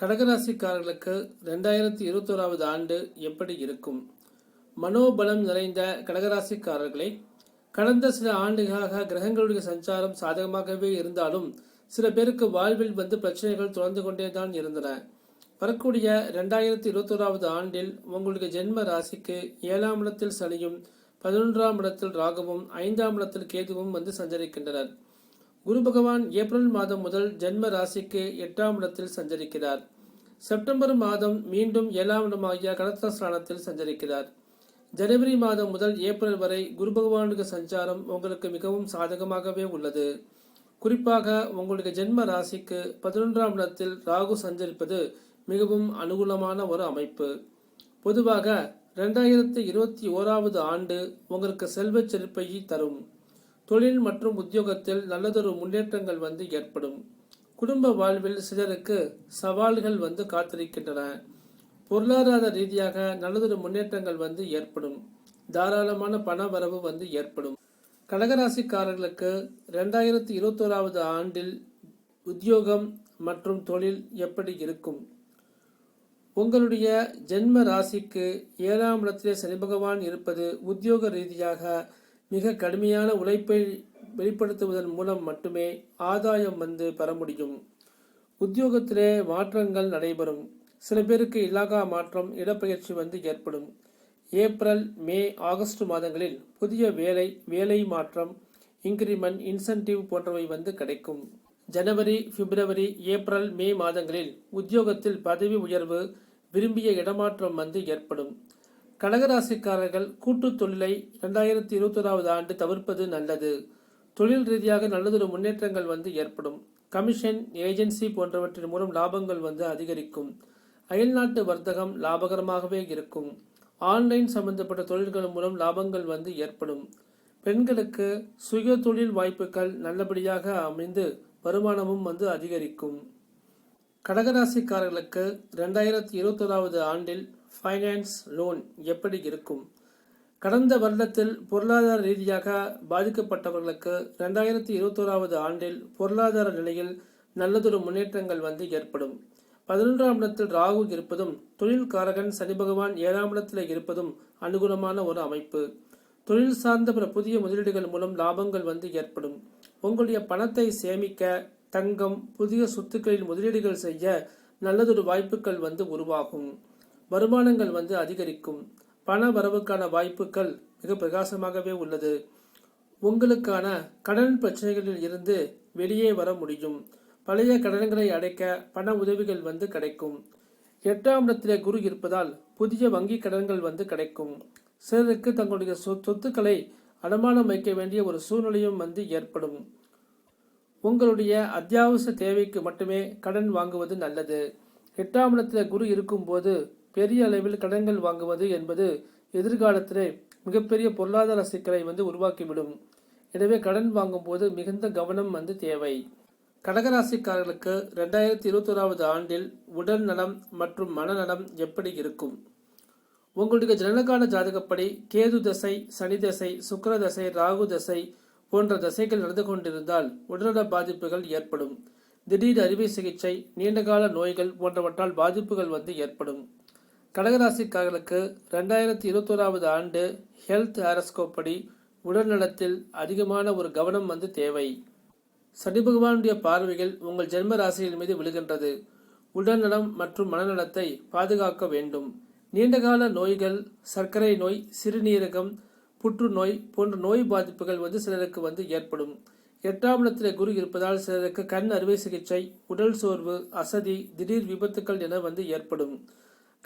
கடகராசிக்காரர்களுக்கு ரெண்டாயிரத்தி இருபத்தோராவது ஆண்டு எப்படி இருக்கும்? மனோபலம் நிறைந்த கடகராசிக்காரர்களை கடந்த சில ஆண்டுகளாக கிரகங்களுடைய சஞ்சாரம் சாதகமாகவே இருந்தாலும் சில பேருக்கு வாழ்வில் வந்து பிரச்சனைகள் தொடர்ந்து கொண்டே தான் இருந்தன. வரக்கூடிய ரெண்டாயிரத்தி இருபத்தோராவது ஆண்டில் உங்களுடைய ஜென்ம ராசிக்கு ஏழாம் இடத்தில் சனியும் பதினொன்றாம் இடத்தில் ராகுவும் ஐந்தாம் இடத்தில் கேதுவும் வந்து சஞ்சரிக்கின்றனர். குரு பகவான் ஏப்ரல் மாதம் முதல் ஜென்ம ராசிக்கு எட்டாம் இடத்தில் சஞ்சரிக்கிறார். செப்டம்பர் மாதம் மீண்டும் ஏழாம் இடமாகிய கடத்தஸ்தானத்தில் சஞ்சரிக்கிறார். ஜனவரி மாதம் முதல் ஏப்ரல் வரை குரு பகவானுக்கு சஞ்சாரம் உங்களுக்கு மிகவும் சாதகமாகவே உள்ளது. குறிப்பாக உங்களுடைய ஜென்ம ராசிக்கு பதினொன்றாம் இடத்தில் ராகு சஞ்சரிப்பது மிகவும் அனுகூலமான ஒரு அமைப்பு. பொதுவாக ரெண்டாயிரத்தி இருபத்தி ஓராவது ஆண்டு உங்களுக்கு செல்வச் செழிப்பை தரும். தொழில் மற்றும் உத்தியோகத்தில் நல்லதொரு முன்னேற்றங்கள் வந்து ஏற்படும். குடும்ப வாழ்வில் சிலருக்கு சவால்கள் வந்து காத்திருக்கின்றன. பொருளாதார ரீதியாக நல்லதொரு முன்னேற்றங்கள் வந்து ஏற்படும். தாராளமான பண வரவு வந்து ஏற்படும். கடகராசிக்காரர்களுக்கு ரெண்டாயிரத்தி இருபத்தோராவது ஆண்டில் உத்தியோகம் மற்றும் தொழில் எப்படி இருக்கும்? உங்களுடைய ஜென்ம ராசிக்கு ஏழாம் இடத்திலே சனி பகவான் இருப்பது உத்தியோக ரீதியாக மிக கடுமையான உழைப்பை வெளிப்படுத்துவதன் மூலம் மட்டுமே ஆதாயம் வந்து பெற முடியும். உத்தியோகத்திலே மாற்றங்கள் நடைபெறும். சில பேருக்கு இலாகா மாற்றம் இடப்பெயர்ச்சி வந்து ஏற்படும். ஏப்ரல் மே ஆகஸ்ட் மாதங்களில் புதிய வேலை வேலை மாற்றம் இன்கிரிமெண்ட் இன்சென்டிவ் போன்றவை வந்து கிடைக்கும். ஜனவரி பிப்ரவரி ஏப்ரல் மே மாதங்களில் உத்தியோகத்தில் பதவி உயர்வு விரும்பிய இடமாற்றம் வந்து ஏற்படும். கடகராசிக்காரர்கள் கூட்டு தொழிலை இரண்டாயிரத்தி இருபத்தோராவது ஆண்டு தவிர்ப்பது நல்லது. தொழில் ரீதியாக நல்லதொரு முன்னேற்றங்கள் வந்து ஏற்படும். கமிஷன் ஏஜென்சி போன்றவற்றின் மூலம் லாபங்கள் வந்து அதிகரிக்கும். அயல்நாட்டு வர்த்தகம் லாபகரமாகவே இருக்கும். ஆன்லைன் சம்பந்தப்பட்ட தொழில்கள் மூலம் லாபங்கள் வந்து ஏற்படும். பெண்களுக்கு சுய தொழில் வாய்ப்புகள் நல்லபடியாக அமைந்து வருமானமும் வந்து அதிகரிக்கும். கடகராசிக்காரர்களுக்கு ரெண்டாயிரத்தி இருபத்தோராவது ஆண்டில் ஃபைனான்ஸ் லோன் எப்படி இருக்கும்? கடந்த வருடத்தில் பொருளாதார ரீதியாக பாதிக்கப்பட்டவர்களுக்கு ரெண்டாயிரத்தி இருபத்தோராவது ஆண்டில் பொருளாதார நிலையில் நல்லதொரு முன்னேற்றங்கள் வந்து ஏற்படும். பதினொன்றாம் இடத்தில் ராகு இருப்பதும் தொழில் காரகன் சனி பகவான் ஏழாம் இடத்தில் இருப்பதும் அனுகூலமான ஒரு அமைப்பு. தொழில் சார்ந்த பிற புதிய முதலீடுகள் மூலம் லாபங்கள் வந்து ஏற்படும். உங்களுடைய பணத்தை சேமிக்க தங்கம் புதிய சொத்துக்களில் முதலீடுகள் செய்ய நல்லதொரு வாய்ப்புகள் வந்து உருவாகும். வருமானங்கள் வந்து அதிகரிக்கும். பண வரவுக்கான வாய்ப்புகள் மிக பிரகாசமாகவே உள்ளது. உங்களுக்கான கடன் பிரச்சனைகளில் இருந்து வெளியே வர முடியும். பழைய கடன்களை அடைக்க பண உதவிகள் வந்து கிடைக்கும். எட்டாம் இடத்திலே குரு இருப்பதால் புதிய வங்கி கடன்கள் வந்து கிடைக்கும். சிலருக்கு தங்களுடைய சொத்துக்களை அடமானம் வைக்க வேண்டிய ஒரு சூழ்நிலையும் வந்து ஏற்படும். உங்களுடைய அத்தியாவசிய தேவைக்கு மட்டுமே கடன் வாங்குவது நல்லது. எட்டாம் இடத்துல குரு இருக்கும்போது பெரிய அளவில் கடன்கள் வாங்குவது என்பது எதிர்காலத்திலே மிகப்பெரிய பொருளாதார சிக்கலை வந்து உருவாக்கிவிடும். எனவே கடன் வாங்கும்போது மிகுந்த கவனம் வந்து தேவை. கடகராசிக்காரர்களுக்கு ரெண்டாயிரத்தி இருபத்தோராவது ஆண்டில் உடல் நலம் மற்றும் மனநலம் எப்படி இருக்கும்? உங்களுடைய ஜனனகால ஜாதகப்படி கேது தசை சனி தசை சுக்கர தசை ராகு தசை போன்ற தசைகள் நடந்து கொண்டிருந்தால் உடல்நல பாதிப்புகள் ஏற்படும். திடீர் அறுவை சிகிச்சை நீண்டகால நோய்கள் போன்றவற்றால் பாதிப்புகள் வந்து ஏற்படும். கடகராசிக்காரர்களுக்கு ரெண்டாயிரத்தி இருபத்தோராவது ஆண்டு ஹெல்த் ஹாரஸ்கோப் படி உடல்நலத்தில் அதிகமான ஒரு கவனம் வந்து தேவை. சனி பகவானுடைய பார்வைகள் உங்கள் ஜென்ம ராசியின் மீது விழுகின்றது. உடல்நலம் மற்றும் மனநலத்தை பாதுகாக்க வேண்டும். நீண்டகால நோய்கள் சர்க்கரை நோய் சிறுநீரகம் புற்றுநோய் போன்ற நோய் பாதிப்புகள் வந்து சிலருக்கு வந்து ஏற்படும். எட்டாம் இடத்திலே குரு இருப்பதால் சிலருக்கு கண் அறுவை சிகிச்சை உடல் சோர்வு அசதி திடீர் விபத்துக்கள் என வந்து ஏற்படும்.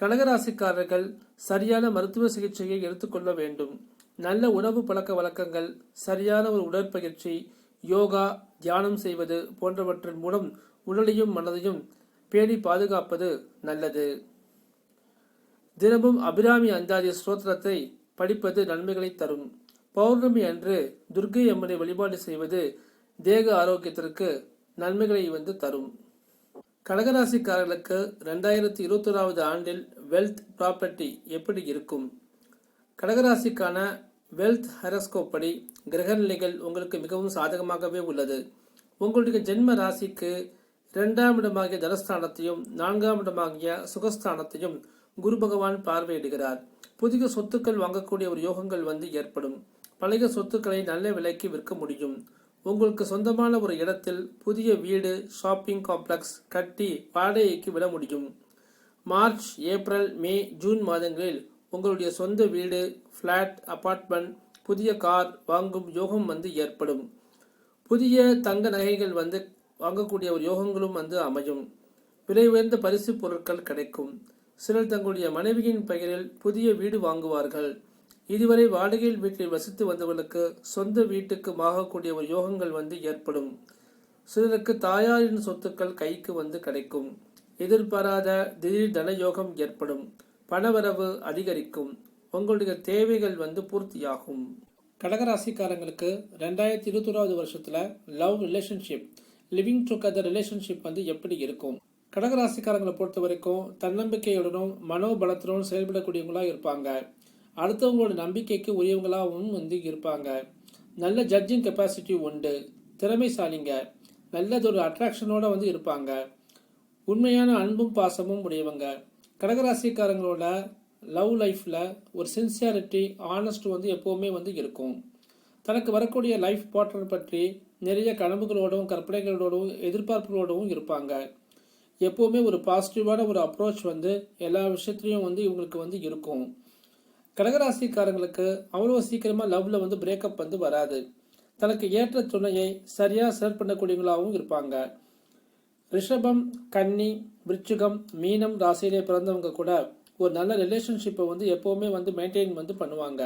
கடகராசிக்காரர்கள் சரியான மருத்துவ சிகிச்சையை எடுத்துக்கொள்ள வேண்டும். நல்ல உணவு பழக்க வழக்கங்கள் சரியான ஒரு உடற்பயிற்சி யோகா தியானம் செய்வது போன்றவற்றின் மூலம் உடலையும் மனதையும் பேணி பாதுகாப்பது நல்லது. தினமும் அபிராமி அந்தாதி ஸ்தோத்திரத்தை படிப்பது நன்மைகளை தரும். பௌர்ணமி அன்று துர்க்கை அம்மனை வழிபாடு செய்வது தேக ஆரோக்கியத்திற்கு நன்மைகளை வந்து தரும். கடகராசிக்காரர்களுக்கு ரெண்டாயிரத்தி இருபத்தொராவது ஆண்டில் வெல்த் ப்ராப்பர்ட்டி எப்படி இருக்கும்? கடகராசிக்கான வெல்த் ஹெரஸ்கோப் படி கிரக நிலைகள் உங்களுக்கு மிகவும் சாதகமாகவே உள்ளது. உங்களுடைய ஜென்ம ராசிக்கு இரண்டாம் இடமாகிய தனஸ்தானத்தையும் நான்காம் இடமாகிய சுகஸ்தானத்தையும் குரு பகவான் பார்வையிடுகிறார். புதிய சொத்துக்கள் வாங்கக்கூடிய ஒரு யோகங்கள் வந்து ஏற்படும். பழைய சொத்துக்களை நல்ல விலைக்கு விற்க முடியும். உங்களுக்கு சொந்தமான ஒரு இடத்தில் புதிய வீடு ஷாப்பிங் காம்ப்ளெக்ஸ் கட்டி வாடகைக்கு விட முடியும். மார்ச் ஏப்ரல் மே ஜூன் மாதங்களில் உங்களுடைய சொந்த வீடு ஃப்ளாட் அபார்ட்மெண்ட் புதிய கார் வாங்கும் யோகம் வந்து ஏற்படும். புதிய தங்க நகைகள் வந்து வாங்கக்கூடிய ஒரு யோகங்களும் வந்து அமையும். விலை உயர்ந்த பரிசு பொருட்கள் கிடைக்கும். சிலர் தங்களுடைய மனைவியின் பெயரில் புதிய வீடு வாங்குவார்கள். இதுவரை வாடகையில் வீட்டில் வசித்து வந்தவர்களுக்கு சொந்த வீட்டுக்கு மாறக்கூடிய ஒரு யோகங்கள் வந்து ஏற்படும். சிலருக்கு தாயாரின் சொத்துக்கள் கைக்கு வந்து கிடைக்கும். எதிர்பாராத திடீர் தன யோகம் ஏற்படும். பணவரவு அதிகரிக்கும். உங்களுடைய தேவைகள் வந்து பூர்த்தியாகும். கடகராசிக்காரங்களுக்கு ரெண்டாயிரத்தி இருபத்தோராவது வருஷத்துல love relationship living together relationship வந்து எப்படி இருக்கும்? கடகராசிக்காரங்களை பொறுத்த வரைக்கும் தன்னம்பிக்கையுடனும் மனோபலத்துடனும் செயல்படக்கூடியவங்களா இருப்பாங்க. அடுத்தவங்களோட நம்பிக்கைக்கு உரியவங்களாகவும் வந்து இருப்பாங்க. நல்ல ஜட்ஜிங் கெப்பாசிட்டி உண்டு. திறமைசாலிங்க. நல்லதொரு அட்ராக்ஷனோட வந்து இருப்பாங்க. உண்மையான அன்பும் பாசமும் உடையவங்க. கடகராசிக்காரங்களோட லவ் லைஃப்பில் ஒரு சின்சியாரிட்டி ஆனஸ்ட் வந்து எப்போவுமே வந்து இருக்கும். தனக்கு வரக்கூடிய லைஃப் பார்ட்னர் பற்றி நிறைய கனவுகளோடவும் கற்பனைகளோடவும் எதிர்பார்ப்புகளோடவும் இருப்பாங்க. எப்போவுமே ஒரு பாசிட்டிவான ஒரு அப்ரோச் வந்து எல்லா விஷயத்துலையும் வந்து இவங்களுக்கு வந்து இருக்கும். கடகராசிக்காரங்களுக்கு அவ்வளோ சீக்கிரமாக லவ்வில் வந்து பிரேக்கப் வந்து வராது. தனக்கு ஏற்ற துணையை சரியாக சர்வ் பண்ணக்கூடியவங்களாகவும் இருப்பாங்க. ரிஷபம் கன்னி விருச்சிகம் மீனம் ராசியிலே பிறந்தவங்க கூட ஒரு நல்ல ரிலேஷன்ஷிப்பை வந்து எப்போவுமே வந்து மெயின்டைன் வந்து பண்ணுவாங்க.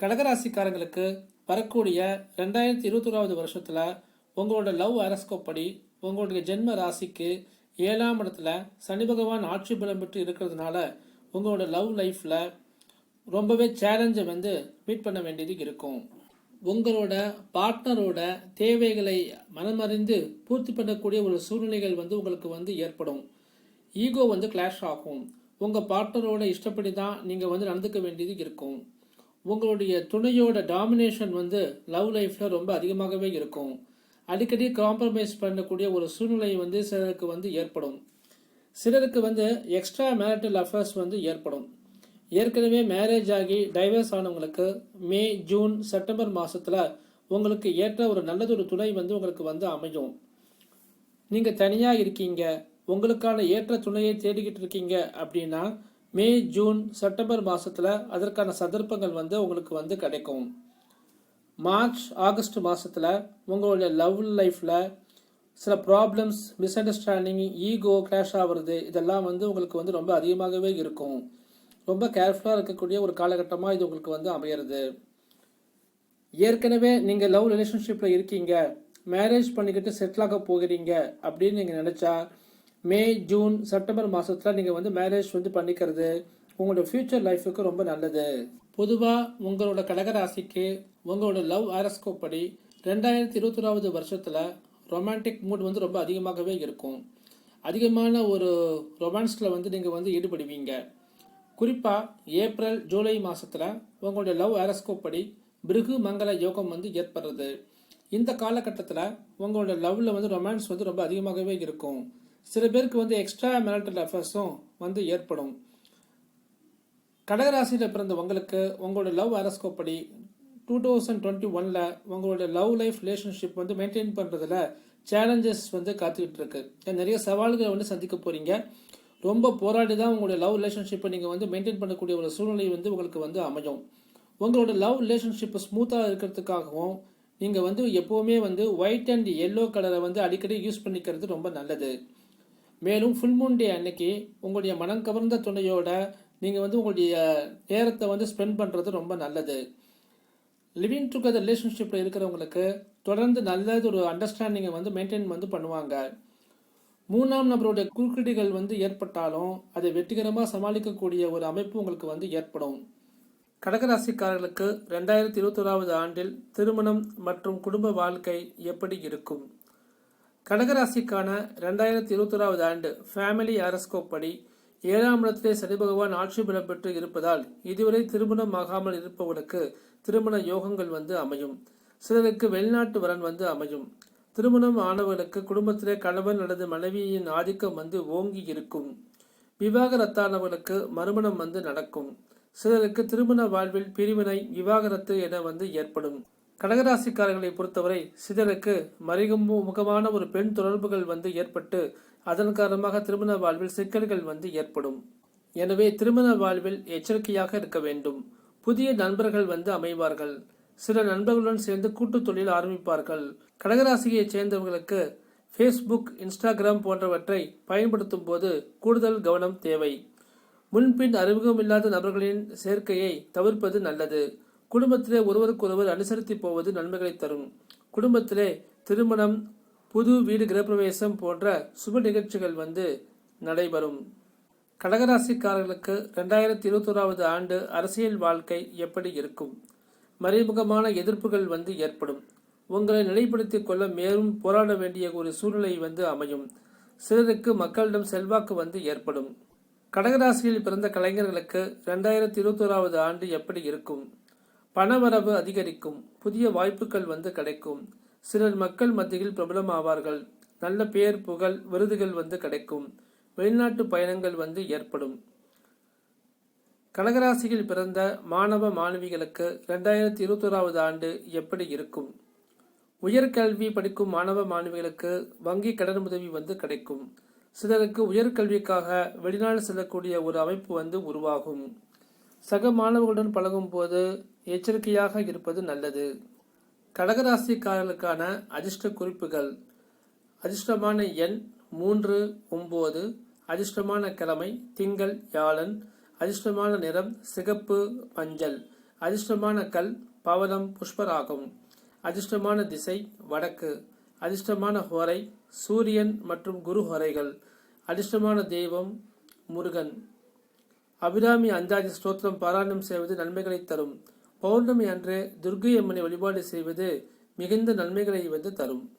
கடகராசிக்காரங்களுக்கு வரக்கூடிய ரெண்டாயிரத்தி இருபத்தோராவது வருஷத்தில் உங்களோட லவ் அரஸ்கோப் படி உங்களுடைய ஜென்ம ராசிக்கு ஏழாம் இடத்துல சனி பகவான் ஆட்சி பலம் பெற்று இருக்கிறதுனால உங்களோட லவ் லைஃப்பில் ரொம்பவே சேலஞ்சை வந்து மீட் பண்ண வேண்டியது இருக்கும். உங்களோட பார்ட்னரோட தேவைகளை மனமறிந்து பூர்த்தி பண்ணக்கூடிய ஒரு சூழ்நிலைகள் வந்து உங்களுக்கு வந்து ஏற்படும். ஈகோ வந்து கிளாஷ் ஆகும். உங்கள் பார்ட்னரோட இஷ்டப்படி தான் நீங்கள் வந்து நடந்துக்க வேண்டியது இருக்கும். உங்களுடைய துணையோட டாமினேஷன் வந்து லவ் லைஃப்பில் ரொம்ப அதிகமாகவே இருக்கும். அடிக்கடி காம்ப்ரமைஸ் பண்ணக்கூடிய ஒரு சூழ்நிலை வந்து சிலருக்கு வந்து ஏற்படும். சிலருக்கு வந்து எக்ஸ்ட்ரா மேரிட்டல் அஃபேர்ஸ் வந்து ஏற்படும். ஏற்கனவே மேரேஜ் ஆகி டைவர்ஸ் ஆனவங்களுக்கு மே ஜூன் செப்டம்பர் மாதத்தில் உங்களுக்கு ஏற்ற ஒரு நல்லதொரு துணை வந்து உங்களுக்கு வந்து அமையும். நீங்கள் தனியாக இருக்கீங்க. உங்களுக்கான ஏற்ற துணையை தேடிக்கிட்டு இருக்கீங்க அப்படின்னா மே ஜூன் செப்டம்பர் மாதத்தில் அதற்கான சந்தர்ப்பங்கள் வந்து உங்களுக்கு வந்து கிடைக்கும். மார்ச் ஆகஸ்ட் மாதத்தில் உங்களுடைய லவ் லைஃப்பில் சில problems misunderstanding ego clash ஆகிறது இதெல்லாம் வந்து உங்களுக்கு வந்து ரொம்ப அதிகமாகவே இருக்கும். ரொம்ப கேர்ஃபுல்லாக இருக்கக்கூடிய ஒரு காலகட்டமாக இது உங்களுக்கு வந்து அமையிறது. ஏற்கனவே நீங்கள் லவ் ரிலேஷன்ஷிப்பில் இருக்கீங்க. மேரேஜ் பண்ணிக்கிட்டு செட்டில் ஆக போகிறீங்க அப்படின்னு நீங்கள் நினச்சா மே ஜூன் செப்டம்பர் மாதத்தில் நீங்கள் வந்து மேரேஜ் வந்து பண்ணிக்கிறது உங்களோட ஃப்யூச்சர் லைஃபுக்கு ரொம்ப நல்லது. பொதுவாக உங்களோட கடகராசிக்கு உங்களோட லவ் ஆரஸ்கோப் படி ரெண்டாயிரத்தி இருபத்தொராவது வருஷத்தில் ரொமான்டிக் மூட் வந்து ரொம்ப அதிகமாகவே இருக்கும். அதிகமான ஒரு ரொமான்ஸில் வந்து நீங்கள் வந்து ஈடுபடுவீங்க. குறிப்பாக ஏப்ரல் ஜூலை மாதத்தில் உங்களுடைய லவ் ஆரஸ்கோப் படி பிருகு மங்கள யோகம் வந்து ஏற்படுறது. இந்த காலகட்டத்தில் உங்களோட லவ்வில் வந்து ரொமான்ஸ் வந்து ரொம்ப அதிகமாகவே இருக்கும். சில பேருக்கு வந்து எக்ஸ்ட்ரா மேரிட்டல் அஃபேர்ஸும் வந்து ஏற்படும். கடகராசியில் பிறந்த உங்களுக்கு உங்களோட லவ் ஆரஸ்கோப் படி டூ தௌசண்ட் டுவெண்ட்டி ஒனில் உங்களோட லவ் லைஃப் ரிலேஷன்ஷிப் வந்து மெயின்டைன் பண்ணுறதுல சேலஞ்சஸ் வந்து காத்துக்கிட்டு இருக்கு. நிறைய சவால்களை வந்து சந்திக்க போகிறீங்க ரொம்ப போராடி தான் உங்களுடைய லவ் ரிலேஷன்ஷிப்பை நீங்கள் வந்து மெயின்டைன் பண்ணக்கூடிய ஒரு சூழ்நிலை வந்து உங்களுக்கு வந்து அமையும். உங்களோட லவ் ரிலேஷன்ஷிப் ஸ்மூத்தாக இருக்கிறதுக்காகவும் நீங்கள் வந்து எப்போவுமே வந்து ஒயிட் அண்ட் எல்லோ கலரை வந்து அடிக்கடி யூஸ் பண்ணிக்கிறது ரொம்ப நல்லது. மேலும் ஃபுல் மூன் டே அன்னைக்கு உங்களுடைய மனம் கவர்ந்த துணையோட நீங்கள் வந்து உங்களுடைய நேரத்தை வந்து ஸ்பெண்ட் பண்ணுறது ரொம்ப நல்லது. லிவிங் டுகெதர் ரிலேஷன்ஷிப்பில் இருக்கிறவங்களுக்கு தொடர்ந்து நல்லது ஒரு அண்டர்ஸ்டாண்டிங்கை வந்து மெயின்டைன் வந்து பண்ணுவாங்க. மூணாம் நபருடைய குறுக்கீடுகள் வந்து ஏற்பட்டாலும் அதை வெற்றிகரமாக சமாளிக்கக்கூடிய ஒரு அமைப்பு உங்களுக்கு வந்து ஏற்படும். கடகராசிக்காரர்களுக்கு ரெண்டாயிரத்தி இருபத்தோராவது ஆண்டில் திருமணம் மற்றும் குடும்ப வாழ்க்கை எப்படி இருக்கும்? கடகராசிக்கான ரெண்டாயிரத்தி இருபத்தோராவது ஆண்டு ஃபேமிலி அரஸ்கோப் படி ஏழாம் இடத்திலே சனி பகவான் ஆட்சி பலம் பெற்று இருப்பதால் இதுவரை திருமணம் ஆகாமல் இருப்பவர்களுக்கு திருமண யோகங்கள் வந்து அமையும். சிலருக்கு வெளிநாட்டு வரன் வந்து அமையும். திருமணம் ஆனவர்களுக்கு குடும்பத்திலே கணவன் அல்லது மனைவியின் ஆதிக்கம் வந்து ஓங்கி இருக்கும். விவாகரத்தானவர்களுக்கு மறுமணம் வந்து நடக்கும். சிலருக்கு திருமண வாழ்வில் பிரிவினை விவாகரத்து என வந்து ஏற்படும். கடகராசிக்காரர்களை பொறுத்தவரை சிலருக்கு மறைமுக முகமான ஒரு பெண் தொடர்புகள் வந்து ஏற்பட்டு அதன் காரணமாக திருமண வாழ்வில் சிக்கல்கள் வந்து ஏற்படும். எனவே திருமண வாழ்வில் எச்சரிக்கையாக இருக்க வேண்டும். புதிய நண்பர்கள் வந்து அமைவார்கள். சில நண்பர்களுடன் சேர்ந்து கூட்டு தொழில் ஆரம்பிப்பார்கள். கடகராசியைச் சேர்ந்தவர்களுக்கு ஃபேஸ்புக் இன்ஸ்டாகிராம் போன்றவற்றை பயன்படுத்தும் போது கூடுதல் கவனம் தேவை. முன்பின் அறிமுகமில்லாத நபர்களின் சேர்க்கையை தவிர்ப்பது நல்லது. குடும்பத்திலே ஒருவருக்கொருவர் அனுசரித்து போவது நன்மைகளை தரும். குடும்பத்திலே திருமணம் புது வீடு கிரகப்பிரவேசம் போன்ற சுப நிகழ்ச்சிகள் வந்து நடைபெறும். கடகராசிக்காரர்களுக்கு ரெண்டாயிரத்தி இருபத்தோராவது ஆண்டு அரசியல் வாழ்க்கை எப்படி இருக்கும்? மறைமுகமான எதிர்ப்புகள் வந்து ஏற்படும். உங்களை நிலைப்படுத்திக் கொள்ள மேலும் போராட வேண்டிய ஒரு சூழ்நிலை வந்து அமையும். சிலருக்கு மக்களிடம் செல்வாக்கு வந்து ஏற்படும். கடகராசியில் பிறந்த கலைஞர்களுக்கு ரெண்டாயிரத்தி இருபத்தோராவது ஆண்டு எப்படி இருக்கும்? பணவரவு அதிகரிக்கும். புதிய வாய்ப்புகள் வந்து கிடைக்கும். சிலர் மக்கள் மத்தியில் பிரபலமாவார்கள். நல்ல பெயர் புகழ் விருதுகள் வந்து கிடைக்கும். வெளிநாட்டு பயணங்கள் வந்து ஏற்படும். கடகராசியில் பிறந்த மாணவ மாணவிகளுக்கு ரெண்டாயிரத்தி இருபத்தோராவது ஆண்டு எப்படி இருக்கும்? உயர்கல்வி படிக்கும் மாணவ மாணவிகளுக்கு வங்கி கடன் உதவி வந்து கிடைக்கும். சிலருக்கு உயர்கல்விக்காக வெளிநாடு செல்லக்கூடிய ஒரு அமைப்பு வந்து உருவாகும். சக மாணவர்களுடன் பழகும் போது எச்சரிக்கையாக இருப்பது நல்லது. கடகராசிக்காரர்களுக்கான அதிர்ஷ்ட குறிப்புகள். அதிர்ஷ்டமான எண் மூன்று ஒன்பது. அதிர்ஷ்டமான கிழமை திங்கள் யாழன். அதிர்ஷ்டமான நிறம் சிகப்பு மஞ்சள் அதிர்ஷ்டமான கல் பவளம் புஷ்பராகும். அதிர்ஷ்டமான திசை வடக்கு. அதிர்ஷ்டமான ஹோரை சூரியன் மற்றும் குரு ஹோரைகள். அதிர்ஷ்டமான தெய்வம் முருகன். அபிராமி அந்தாதி ஸ்தோத்திரம் பாராயணம் செய்வது நன்மைகளை தரும். பௌர்ணமி அன்று துர்க்கை அம்மனை வழிபாடு செய்வது மிகுந்த நன்மைகளை வந்து தரும்.